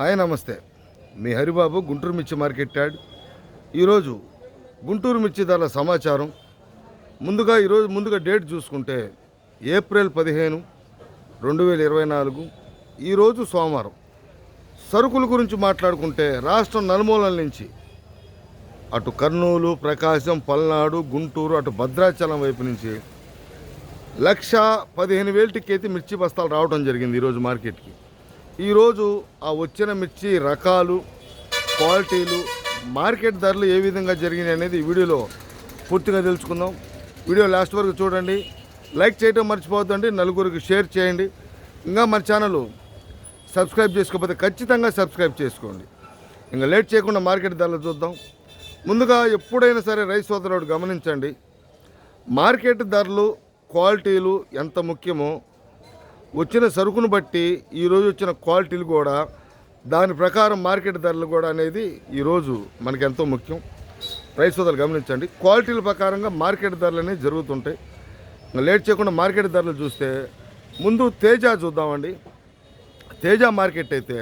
Hi నమస్తే. మీ హరిబాబు గుంటూరు మిర్చి market add. ఈరోజు గుంటూరు మిర్చి ధరల సమాచారం. ముందుగా ఈరోజు ముందుగా డేట్ చూసుకుంటే ఏప్రిల్ పదిహేను రెండు వేల ఇరవై నాలుగు ఈరోజు సోమవారం. సరుకుల గురించి మాట్లాడుకుంటే రాష్ట్రం నలుమూలల నుంచి అటు కర్నూలు ప్రకాశం పల్నాడు గుంటూరు అటు భద్రాచలం వైపు నుంచి లక్ష పదిహేను వేల అయితే మిర్చి బస్తాలు రావడం జరిగింది ఈరోజు మార్కెట్కి. ఈరోజు ఆ వచ్చిన మిర్చి రకాలు క్వాలిటీలు మార్కెట్ ధరలు ఏ విధంగా జరిగినాయి అనేది వీడియోలో పూర్తిగా తెలుసుకుందాం. వీడియో లాస్ట్ వరకు చూడండి. లైక్ చేయడం మర్చిపోద్దండి నలుగురికి షేర్ చేయండి. ఇంకా మన ఛానల్ సబ్స్క్రైబ్ చేసుకోకపోతే ఖచ్చితంగా సబ్స్క్రైబ్ చేసుకోండి. ఇంకా లేట్ చేయకుండా మార్కెట్ ధరలు చూద్దాం. ముందుగా ఎప్పుడైనా సరే రైస్ సోదరుడు గమనించండి. మార్కెట్ ధరలు క్వాలిటీలు ఎంత ముఖ్యమో వచ్చిన సరుకును బట్టి ఈరోజు వచ్చిన క్వాలిటీలు కూడా దాని ప్రకారం మార్కెట్ ధరలు కూడా అనేది ఈరోజు మనకి ఎంతో ముఖ్యం. రైస్ సోదరులు గమనించండి క్వాలిటీల ప్రకారంగా మార్కెట్ ధరలు అనేవి జరుగుతుంటాయి. లేట్ చేయకుండా మార్కెట్ ధరలు చూస్తే ముందు తేజ చూద్దామండి. తేజ మార్కెట్ అయితే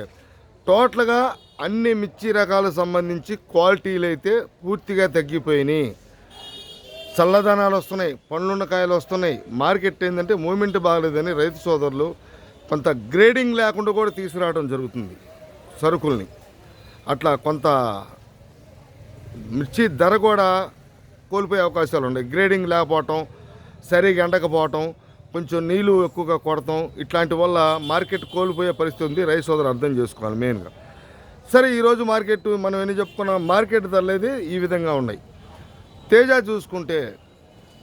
టోటల్గా అన్ని మిర్చి రకాలకు సంబంధించి క్వాలిటీలు అయితే పూర్తిగా తగ్గిపోయినాయి. చల్లదనాలు వస్తున్నాయి పండ్లున్న కాయలు వస్తున్నాయి. మార్కెట్ ఏంటంటే మూమెంట్ బాగలేదని రైతు సోదరులు కొంత గ్రేడింగ్ లేకుండా కూడా తీసుకురావడం జరుగుతుంది సరుకుల్ని. అట్లా కొంత మిర్చి ధర కూడా కోల్పోయే అవకాశాలు ఉన్నాయి. గ్రేడింగ్ లేకపోవటం సరిగా ఎండకపోవటం కొంచెం నీళ్ళు ఎక్కువగా కొడతాం ఇట్లాంటి వల్ల మార్కెట్ కోల్పోయే పరిస్థితి ఉంది. రైతు సోదరు అర్థం చేసుకోవాలి మెయిన్గా. సరే ఈరోజు మార్కెట్ మనం ఎన్ని చెప్పుకున్నాం? మార్కెట్ ధరలు ఈ విధంగా ఉన్నాయి. తేజ చూసుకుంటే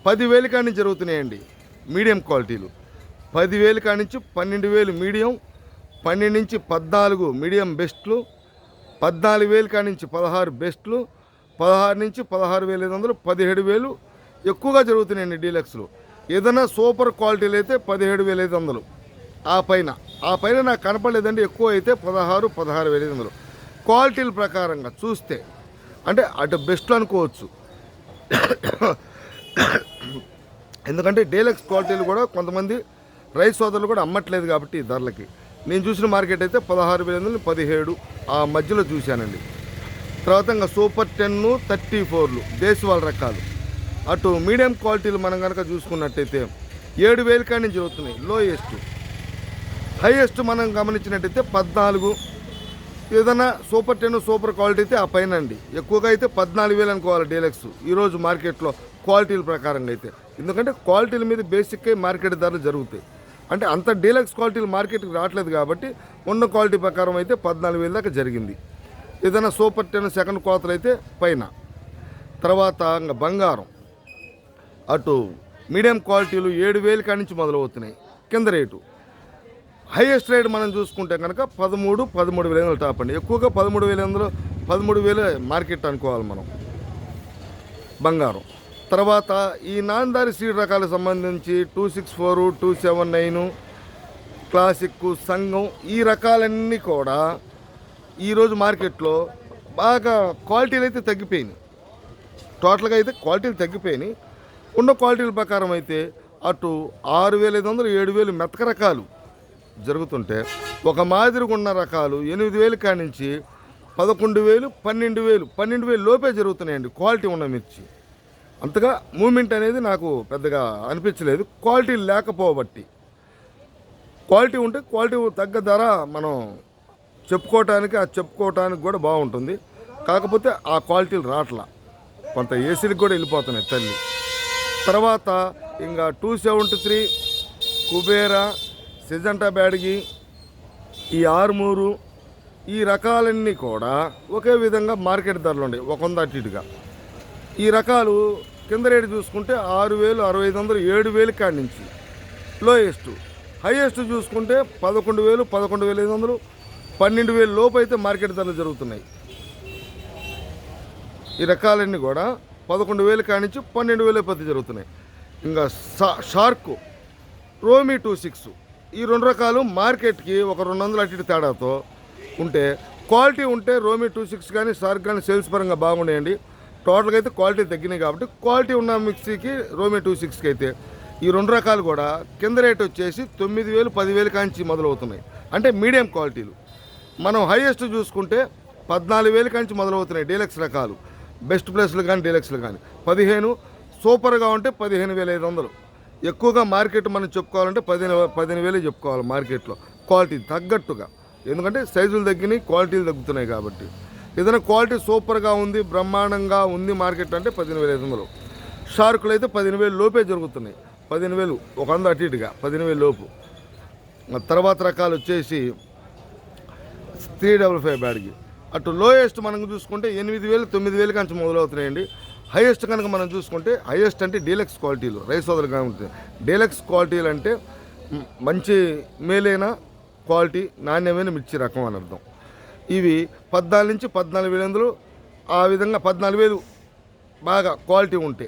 పదివేలు కాడి నుంచి జరుగుతున్నాయండి మీడియం క్వాలిటీలు. పదివేలు కాడి నుంచి పన్నెండు వేలు మీడియం పన్నెండు నుంచి పద్నాలుగు మీడియం బెస్ట్లు పద్నాలుగు వేలు కాడి నుంచి పదహారు బెస్ట్లు పదహారు నుంచి పదహారు వేల ఐదు వందలు పదిహేడు వేలు ఎక్కువగా జరుగుతున్నాయండి డీలక్స్లు. ఏదైనా సూపర్ క్వాలిటీలు అయితే పదిహేడు వేల ఐదు వందలు. ఆ పైన ఆ పైన నాకు కనపడలేదండి ఎక్కువ అయితే పదహారు పదహారు వేల ఐదు వందలు. క్వాలిటీల ప్రకారంగా చూస్తే అంటే అటు బెస్ట్లు అనుకోవచ్చు ఎందుకంటే డీలక్స్ క్వాలిటీలు కూడా కొంతమంది రైస్ సోదరులు కూడా అమ్మట్లేదు కాబట్టి ఈ ధరలకి. నేను చూసిన మార్కెట్ అయితే పదహారు వేల ఎనిమిది పదిహేడు ఆ మధ్యలో చూశానండి. తర్వాత ఇంకా సూపర్ టెన్ను థర్టీ ఫోర్లు దేశవాళ రకాలు. అటు మీడియం క్వాలిటీలు మనం కనుక చూసుకున్నట్టయితే ఏడు వేలు కాడి నుంచి జరుగుతున్నాయి లోయెస్ట్. హైయెస్ట్ మనం గమనించినట్టయితే పద్నాలుగు ఏదైనా సూపర్ టెన్ సూపర్ క్వాలిటీ అయితే ఆ పైన అండి ఎక్కువగా అయితే పద్నాలుగు వేలు అనుకోవాలి డీలక్స్. ఈరోజు మార్కెట్లో క్వాలిటీల ప్రకారంగా అయితే. ఎందుకంటే క్వాలిటీల మీద బేసిక్గా మార్కెట్ ధరలు జరుగుతాయి. అంటే అంత డీలక్స్ క్వాలిటీలు మార్కెట్కి రావట్లేదు కాబట్టి ఉన్న క్వాలిటీ ప్రకారం అయితే పద్నాలుగు వేల దాకా జరిగింది. ఏదైనా సూపర్ టెన్ సెకండ్ కోతలు అయితే పైన. తర్వాత ఇంకా బంగారం. అటు మీడియం క్వాలిటీలు ఏడు వేలు కాడి నుంచి మొదలవుతున్నాయి. కింద రేటు. హైయెస్ట్ రేట్ మనం చూసుకుంటే కనుక పదమూడు పదమూడు వేల ఎనిమిది టాప్ అండి. ఎక్కువగా పదమూడు వేల వందలు పదమూడు వేలే మార్కెట్ అనుకోవాలి మనం. బంగారం. తర్వాత ఈ నాందారి సీడ్ రకాలకు సంబంధించి two six four two seven nine classic సంఘం ఈ రకాలన్నీ కూడా ఈరోజు మార్కెట్లో బాగా క్వాలిటీలు అయితే తగ్గిపోయినాయి. టోటల్గా అయితే క్వాలిటీలు తగ్గిపోయినాయి. ఉన్న క్వాలిటీల ప్రకారం అయితే అటు ఆరు వేల ఐదు వందలు ఏడు వేలు మెతక రకాలు జరుగుతుంటే ఒక మాదిరిగా ఉన్న రకాలు ఎనిమిది వేలు కాడి నుంచి పదకొండు వేలు పన్నెండు వేలు పన్నెండు వేలు లోపే జరుగుతున్నాయండి. క్వాలిటీ ఉన్న మిర్చి. అంతగా మూమెంట్ అనేది నాకు పెద్దగా అనిపించలేదు. క్వాలిటీ లేకపోబట్టి. క్వాలిటీ ఉంటే క్వాలిటీ తగ్గ ధర మనం చెప్పుకోవటానికి ఆ చెప్పుకోవటానికి కూడా బాగుంటుంది. కాకపోతే ఆ క్వాలిటీలు రావట్లా కొంత ఏసీలకు కూడా వెళ్ళిపోతున్నాయి తల్లి. తర్వాత ఇంకా two seventy three Kubera Syngenta Byadgi ఈ ఆర్మూరు ఈ రకాలన్నీ కూడా ఒకే విధంగా మార్కెట్ ధరలు ఉన్నాయి ఒక వంద అటు ఇటుగా. ఈ రకాలు కింద రేటు చూసుకుంటే ఆరు వేలు అరవై ఐదు వందలు ఏడు వేలు కాడి నుంచి. లోయెస్ట్. హైయెస్ట్ చూసుకుంటే పదకొండు వేలు పదకొండు వేల ఐదు వందలు పన్నెండు వేలు లోపు అయితే మార్కెట్ ధరలు జరుగుతున్నాయి. ఈ రకాలన్నీ కూడా పదకొండు వేలు కానించి పన్నెండు వేల పది జరుగుతున్నాయి. ఇంకా షార్క్ రోమీ టూ సిక్స్ ఈ రెండు రకాలు మార్కెట్కి ఒక రెండు వందలు అటు ఇటు తేడాతో ఉంటే క్వాలిటీ ఉంటే రోమీ టూ సిక్స్ కానీ సార్క్ కానీ సేల్స్ పరంగా బాగుండేయండి. టోటల్గా అయితే క్వాలిటీ తగ్గినాయి కాబట్టి క్వాలిటీ ఉన్న మిక్సీకి రోమీ టూ సిక్స్కి అయితే ఈ రెండు రకాలు కూడా కింద రేట్ వచ్చేసి తొమ్మిది వేలు పదివేలు కాంచి మొదలవుతున్నాయి. అంటే మీడియం క్వాలిటీలు. మనం హైయెస్ట్ చూసుకుంటే పద్నాలుగు వేల కాంచి మొదలవుతున్నాయి డీలక్స్ రకాలు. బెస్ట్ ప్లేస్లు కానీ డీలక్స్లు కానీ పదిహేను సూపర్గా ఉంటే పదిహేను వేల ఐదు వందలు. ఎక్కువగా మార్కెట్ మనం చెప్పుకోవాలంటే పదిహేను పదిహేను వేలే చెప్పుకోవాలి మార్కెట్లో. క్వాలిటీ తగ్గట్టుగా. ఎందుకంటే సైజులు తగ్గినాయి క్వాలిటీలు తగ్గుతున్నాయి కాబట్టి. ఏదైనా క్వాలిటీ సూపర్గా ఉంది బ్రహ్మాండంగా ఉంది మార్కెట్ అంటే పదిహేను వేల ఐదు వందలు. షార్కులు అయితే పదిహేను వేలు లోపే జరుగుతున్నాయి. పదిహేను వేలు ఒక వంద అటు ఇటుగా పదిహేను వేలు లోపు. తర్వాత రకాలు వచ్చేసి త్రీ డబల్ ఫైవ్ బ్యాడ్కి. అటు లోయెస్ట్ మనం చూసుకుంటే ఎనిమిది వేలు తొమ్మిది వేలు కంచి మొదలవుతున్నాయండి. హైయెస్ట్ కనుక మనం చూసుకుంటే హైయెస్ట్ అంటే డీలక్స్ క్వాలిటీలు రైస్ సోదరుగా ఉంటుంది డీలక్స్ క్వాలిటీలు అంటే మంచి మేలైన క్వాలిటీ నాణ్యమైన మిర్చి రకం అని అర్థం. ఇవి పద్నాలుగు నుంచి పద్నాలుగు వేల వందలు ఆ విధంగా పద్నాలుగు వేలు బాగా క్వాలిటీ ఉంటే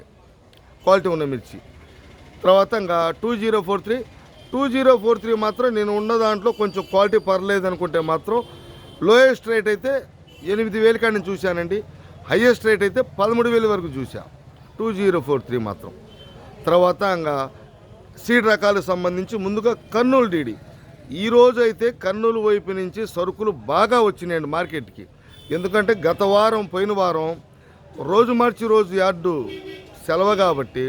క్వాలిటీ ఉన్న మిర్చి. తర్వాత ఇంకా two zero four three two zero four three మాత్రం నేను ఉన్న దాంట్లో కొంచెం క్వాలిటీ పర్లేదు అనుకుంటే మాత్రం లోయెస్ట్ రేట్ అయితే ఎనిమిది వేలు నేను చూశానండి. హయ్యెస్ట్ రేట్ అయితే పదమూడు వేల వరకు చూసాం టూ జీరో ఫోర్ త్రీ మాత్రం. తర్వాత ఇంకా సీడ్ రకాలకు సంబంధించి ముందుగా కర్నూలు డీడీ. ఈ అయితే కర్నూలు వైపు నుంచి సరుకులు బాగా వచ్చినాయండి మార్కెట్కి. ఎందుకంటే గత వారం పోయిన వారం రోజు మార్చి రోజు యార్డు సెలవు కాబట్టి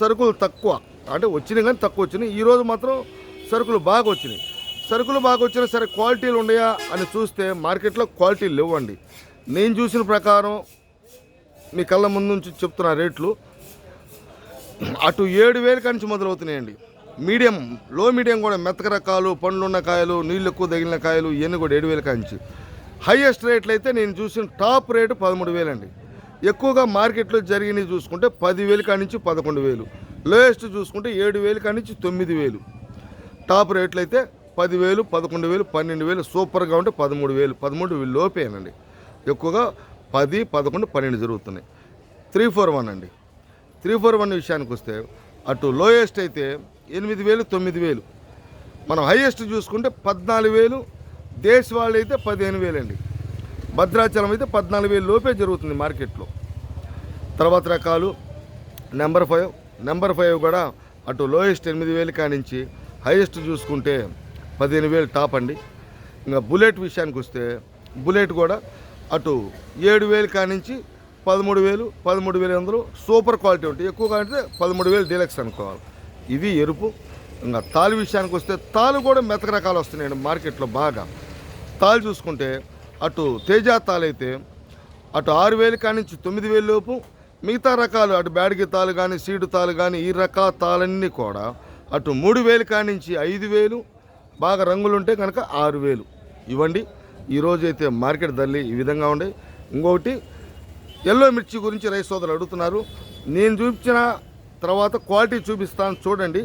సరుకులు తక్కువ. అంటే వచ్చినాయి కానీ తక్కువ వచ్చినాయి. ఈ రోజు మాత్రం సరుకులు బాగా వచ్చినాయి. సరుకులు బాగా వచ్చినా సరే క్వాలిటీలు ఉన్నాయా అని చూస్తే మార్కెట్లో క్వాలిటీలు లేవండి. నేను చూసిన ప్రకారం మీ కళ్ళ ముందు నుంచి చెప్తున్న రేట్లు అటు ఏడు వేలు కానించి మొదలవుతున్నాయండి. మీడియం లో మీడియం కూడా మెత్తక రకాలు పండ్లున్న కాయలు నీళ్ళు ఎక్కువ తగిలిన కాయలు ఇవన్నీ కూడా ఏడు వేలు కానించి హైయెస్ట్ రేట్లు అయితే నేను చూసిన టాప్ రేటు పదమూడు వేలండి. ఎక్కువగా మార్కెట్లో జరిగినవి చూసుకుంటే పదివేలు కానించి పదకొండు వేలు. లోయెస్ట్ చూసుకుంటే ఏడు వేలు కానించి తొమ్మిది వేలు. టాప్ రేట్లు అయితే పదివేలు పదకొండు వేలు పన్నెండు వేలు సూపర్గా ఉంటే పదమూడు వేలు. పదమూడు వేలు లోపేనండి ఎక్కువగా పది పదకొండు పన్నెండు జరుగుతున్నాయి. త్రీ ఫోర్ వన్ అండి. త్రీ ఫోర్ వన్ విషయానికి వస్తే అటు లోయెస్ట్ అయితే ఎనిమిది వేలు తొమ్మిది వేలు. మనం హైయెస్ట్ చూసుకుంటే పద్నాలుగు వేలు దేశవాళ్ళు అయితే పదిహేను వేలండి. భద్రాచలం అయితే పద్నాలుగు వేలు లోపే జరుగుతుంది మార్కెట్లో. తర్వాత రకాలు నెంబర్ ఫైవ్ నెంబర్ ఫైవ్ కూడా అటు లోయెస్ట్ ఎనిమిది వేలు కానించి హైయెస్ట్ చూసుకుంటే పదిహేను వేలు టాప్ అండి. ఇంకా బుల్లెట్ విషయానికి వస్తే బుల్లెట్ కూడా అటు ఏడు వేలు కానించి పదమూడు వేలు పదమూడు వేలు అందులో సూపర్ క్వాలిటీ ఉంటాయి. ఎక్కువ అంటే పదమూడు వేలు డీలక్స్ అనుకోవాలి. ఇవి ఎరుపు. ఇంకా తాలు విషయానికి వస్తే తాలు కూడా మెతక రకాలు వస్తున్నాయండి మార్కెట్లో బాగా. తాలు చూసుకుంటే అటు తేజ తాలు అయితే అటు ఆరు వేలు కానించి తొమ్మిది వేలు లోపు మిగతా రకాలు అటు బ్యాడ్గి తాలు కానీ సీడు తాలు కానీ ఈ రకాల తాళన్నీ కూడా అటు మూడు వేలు కానించి ఐదు వేలు బాగా రంగులు ఉంటే కనుక ఆరు వేలు. ఇవ్వండి. ఈరోజు అయితే మార్కెట్ ధరలు ఈ విధంగా ఉండే. ఇంకొకటి ఎల్లో మిర్చి గురించి రైస్ సోదరులు అడుగుతున్నారు. నేను చూపించిన తర్వాత క్వాలిటీ చూపిస్తాను చూడండి.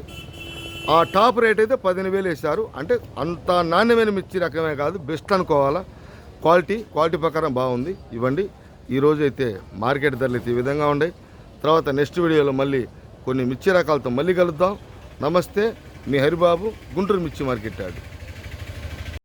ఆ టాప్ రేట్ అయితే పదిహేను వేలు వేశారు. అంటే అంత నాణ్యమైన మిర్చి రకమే కాదు బెస్ట్ అనుకోవాలా. క్వాలిటీ క్వాలిటీ ప్రకారం బాగుంది. ఇవ్వండి. ఈరోజు అయితే మార్కెట్ ధరలు అయితే ఈ విధంగా ఉన్నాయి తర్వాత నెక్స్ట్ వీడియోలో మళ్ళీ కొన్ని మిర్చి రకాలతో మళ్ళీ కలుద్దాం. నమస్తే మీ హరిబాబు గుంటూరు మిర్చి మార్కెట్ యార్డ్